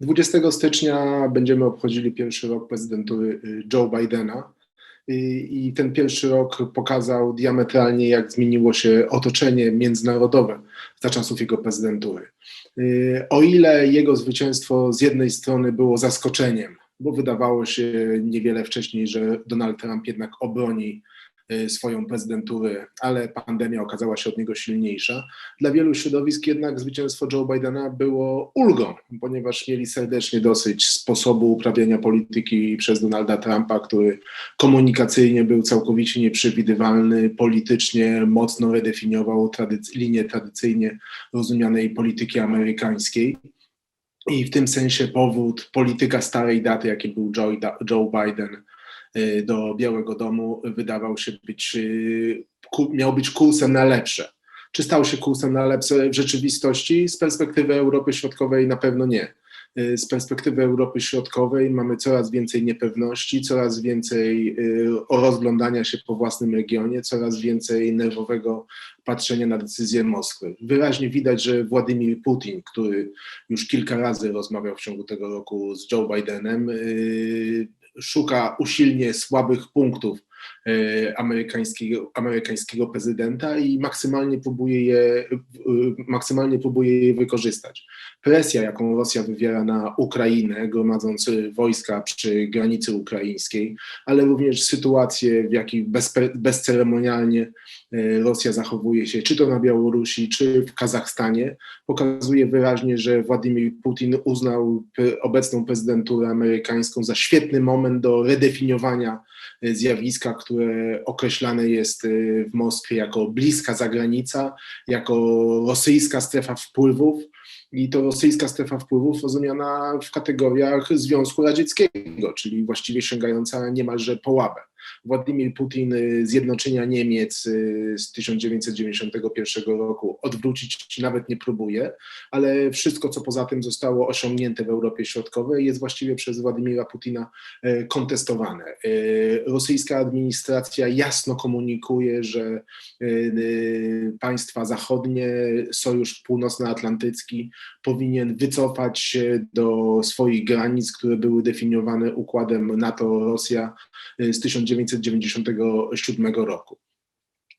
20 stycznia będziemy obchodzili pierwszy rok prezydentury y, Joe Bidena. I, ten pierwszy rok pokazał diametralnie, jak zmieniło się otoczenie międzynarodowe za czasów jego prezydentury. Y, O ile jego zwycięstwo z jednej strony było zaskoczeniem, bo wydawało się niewiele wcześniej, że Donald Trump jednak obroni swoją prezydenturę, ale pandemia okazała się od niego silniejsza. Dla wielu środowisk jednak zwycięstwo Joe Bidena było ulgą, ponieważ mieli serdecznie dosyć sposobu uprawiania polityki przez Donalda Trumpa, który komunikacyjnie był całkowicie nieprzewidywalny, politycznie mocno redefiniował tradyc- linię tradycyjnie rozumianej polityki amerykańskiej. I w tym sensie powód polityka starej daty, jakim był Joe, Joe Biden y, do Białego Domu, wydawał się być, y, miał być kursem na lepsze. Czy stał się kursem na lepsze w rzeczywistości? Z perspektywy Europy Środkowej na pewno nie. Y, Z perspektywy Europy Środkowej mamy coraz więcej niepewności, coraz więcej y, rozglądania się po własnym regionie, coraz więcej nerwowego patrzenia na decyzje Moskwy. Wyraźnie widać, że Władimir Putin, który już kilka razy rozmawiał w ciągu tego roku z Joe Bidenem, y, szuka usilnie słabych punktów amerykańskiego, amerykańskiego prezydenta i maksymalnie próbuje, je, y, maksymalnie próbuje je wykorzystać. Presja, jaką Rosja wywiera na Ukrainę, gromadząc y, wojska przy granicy ukraińskiej, ale również sytuacje, w bezpe, bezceremonialnie e, Rosja zachowuje się, czy to na Białorusi, czy w Kazachstanie, pokazuje wyraźnie, że Władimir Putin uznał obecną prezydenturę amerykańską za świetny moment do redefiniowania e, zjawiska, które określane jest e, w Moskwie jako bliska zagranica, jako rosyjska strefa wpływów. I to rosyjska strefa wpływów rozumiana w kategoriach Związku Radzieckiego, czyli właściwie sięgająca niemalże po łabę. Władimir Putin y, zjednoczenia Niemiec y, z 1991 roku odwrócić nawet nie próbuje, ale wszystko, co poza tym zostało osiągnięte w Europie Środkowej, jest właściwie przez Władimira Putina e, kontestowane. E, Rosyjska administracja jasno komunikuje, że e, państwa zachodnie, Sojusz Północnoatlantycki powinien wycofać się do swoich granic, które były definiowane układem NATO-Rosja z 1997 roku.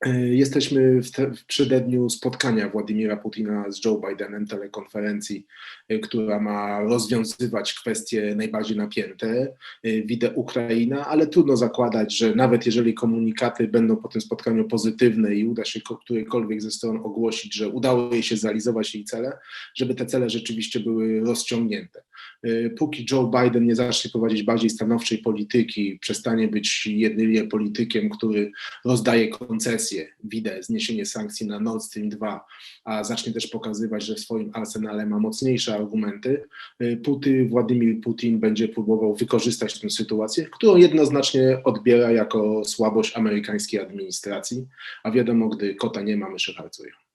E, Jesteśmy w, te, w przededniu spotkania Władimira Putina z Joe Bidenem, telekonferencji, e, która ma rozwiązywać kwestie najbardziej napięte. E, Widzę Ukraina, ale trudno zakładać, że nawet jeżeli komunikaty będą po tym spotkaniu pozytywne i uda się ko- którejkolwiek ze stron ogłosić, że udało jej się zrealizować jej cele, żeby te cele rzeczywiście były rozciągnięte. E, Póki Joe Biden nie zacznie prowadzić bardziej stanowczej polityki, przestanie być jedynie politykiem, który rozdaje koncesje, widać zniesienie sankcji na Nord Stream 2, a zacznie też pokazywać, że w swoim arsenale ma mocniejsze argumenty, y, Putin, Władimir Putin będzie próbował wykorzystać tę sytuację, którą jednoznacznie odbiera jako słabość amerykańskiej administracji, a wiadomo, gdy kota nie ma, myszy harcują.